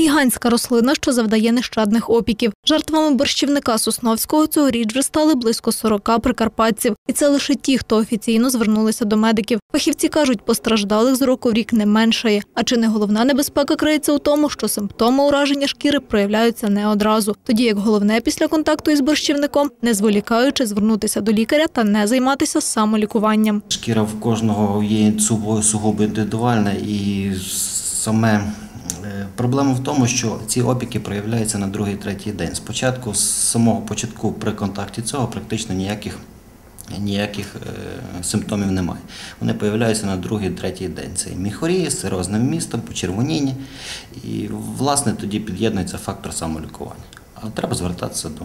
Гігантська рослина, що завдає нещадних опіків. Жертвами борщівника Сосновського цьогоріч вже стали близько 40 прикарпатців. І це лише ті, хто офіційно звернулися до медиків. Фахівці кажуть, постраждалих з року в рік не меншає. А чи не головна небезпека криється у тому, що симптоми ураження шкіри проявляються не одразу, тоді як головне після контакту із борщівником, не зволікаючи звернутися до лікаря та не займатися самолікуванням. Шкіра в кожного є сугубо, індивідуальна і саме проблема в тому, що ці опіки проявляються на другий, третій день. Спочатку, з самого початку при контакті цього практично ніяких. Ніяких е, симптомів немає. Вони появляються на другий, третій день. Це і міхорія з циррозним містом, почервоніння. І, власне, тоді під'єднується фактор самолікування. Але треба звертатися до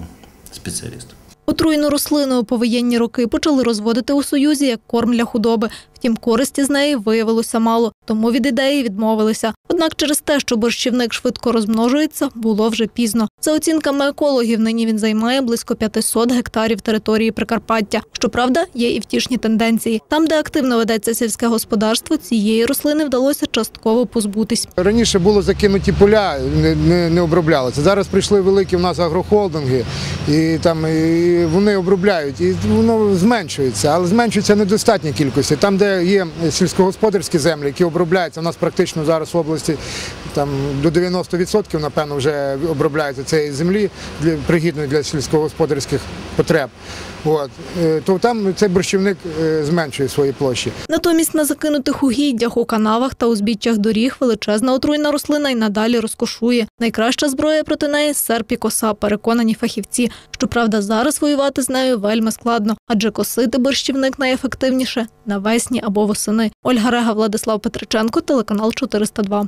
спеціаліста. Отруєну рослину у повоєнні роки почали розводити у Союзі як корм для худоби. Втім, користі з неї виявилося мало, тому від ідеї відмовилися. Однак через те, що борщівник швидко розмножується, було вже пізно. За оцінками екологів, нині він займає близько 500 гектарів території Прикарпаття. Щоправда, є і втішні тенденції. Там, де активно ведеться сільське господарство, цієї рослини вдалося частково позбутись. Раніше було закинуті поля, не, не, не оброблялися. Зараз прийшли великі в нас агрохолдинги, і там і вони обробляють, і воно зменшується, але зменшується недостатня кількості. Там, де є сільськогосподарські землі, які обробляються, у нас практично зараз в області там до 90% напевно вже обробляється цієї землі для пригідної для сільськогосподарських потреб. От Е, то там цей борщівник е, зменшує свої площі. Натомість на закинутих угіддях у канавах та узбіччях доріг величезна отруйна рослина й надалі розкошує. Найкраща зброя проти неї серп і коса, переконані фахівці. Щоправда, зараз воювати з нею вельми складно, адже косити борщівник найефективніше навесні або восени. Ольга Рега, Владислав Петриченко, телеканал 402.